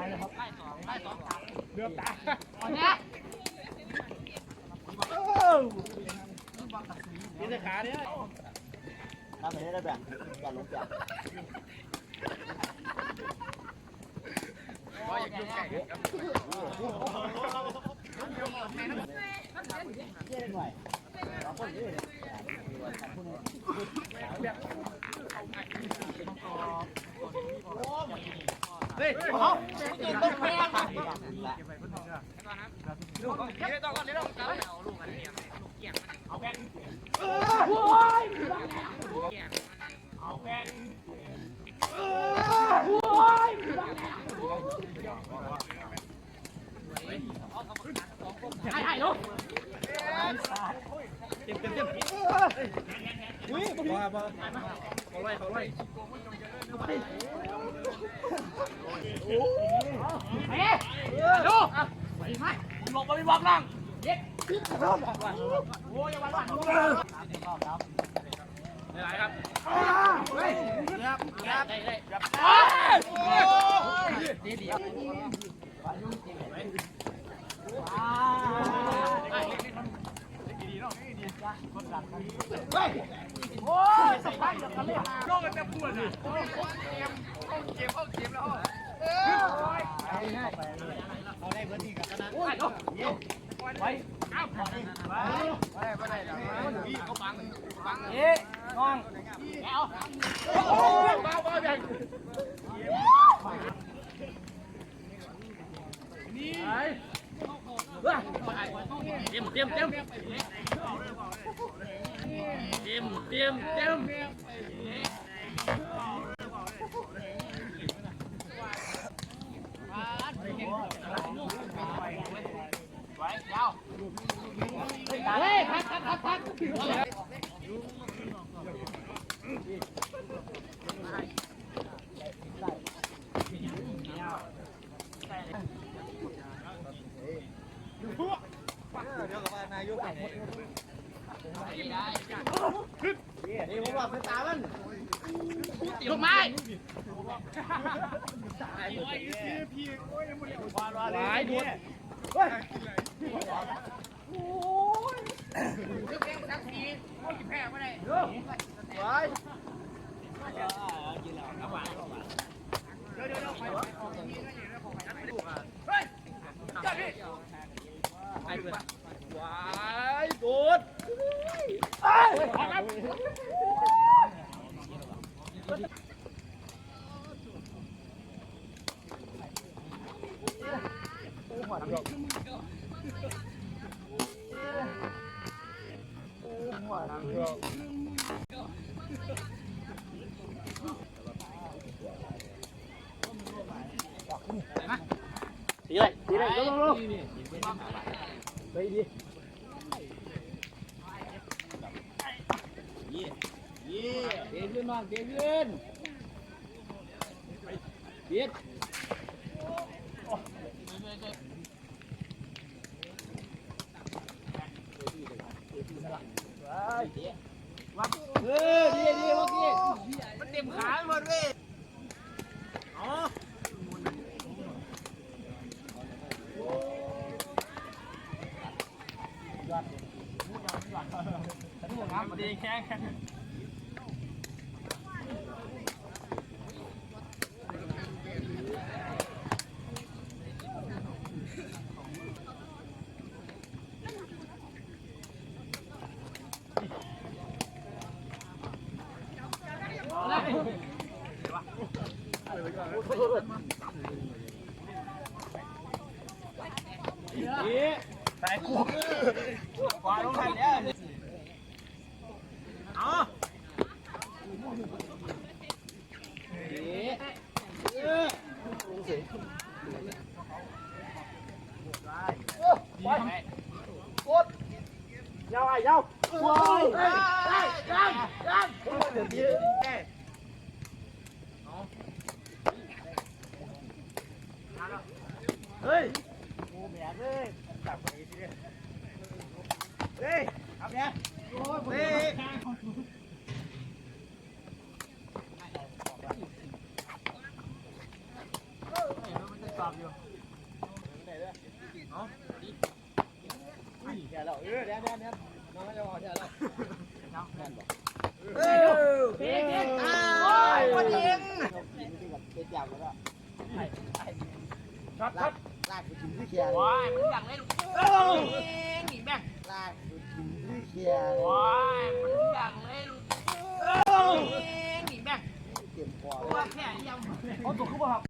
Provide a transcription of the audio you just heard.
เดือบตา กินแต่ขาเนี่ย ทำไปได้แบบอย่าลงแบบ ว่าอยากยุ่งไก่ครับ เยี่ยหน่อยเราคนนี้ เฮ้ย เขากินต้นแม่ละ เดี๋ยวต้องก่อนเดี๋ยวต้องก่อนเอาลูกมันเนี่ยลูกเกี่ยงมันเอาแบงเอาแบ เต็มเต็มเต็มอุ้ยมามาเขาไล่เขาไล่เฮ้ย ดูไปไหมหลบไปบอกนั่งเย็ดโอ้ยวันวันหลายครับได้ได้ได้ดีดี โอ้ยสบายเดี๋ยวกันเลยโลกกันจะปวดอะเกมเข้าเกมแล้วเขาได้เพื่อนที่กับนั้นโอ้ยไปอ้าวไปไปไม่ได้แล้วเขาบังบังเอ๊ะน้องแล้วโอ้ยบ้าบ้าอย่างนี่เต็มเต็มเต็มเต็ม เต็มเต็มเฮ้ยพักพักพักพักเดี๋ยวกับนายก นี่นี่ผมบอกเป็นตามันลูกไม้หลายดวง ไอ้เพื่อนวายโดดไอ้ครับ ทีเลยทีเลยลงลงไปดี เยี่ยเดี๋ยวขึ้นน้องเดี๋ยวขึ้นเย็ดเออดีดีเมื่อกี้มันเต็มขาหมดเว้ยอ๋อดีแค่ แค่ตายกูกวาดลงทันแล้วอ๋อยาวไอ้ยาวว้าวได้ได้ได้เดี๋ยวดีแก่เฮ้ยโอ้แม่ เลยตับไปทีเดียวเฮ้ยทำเนี่ยเฮ้ยสอบอยู่ได้เลยเอาแค่แล้วเออเดี๋ยวเดี๋ยวเดี๋ยวน้องจะบอกแค่แล้วแม่นบอกเออเพี้ยนเพี้ยนโอ้ยคนยิงเป็นอย่างแล้วช็อตช็อต ลากไปถึงที่เขียนว้ายมันอยากเล่นเอ้ยหนีแม่งลากไปถึงที่เขียนว้ายมันอยากเล่นเอ้ยหนีแม่งเต็มคอว่าแค่ยังเขาตัวขึ้นมาครับ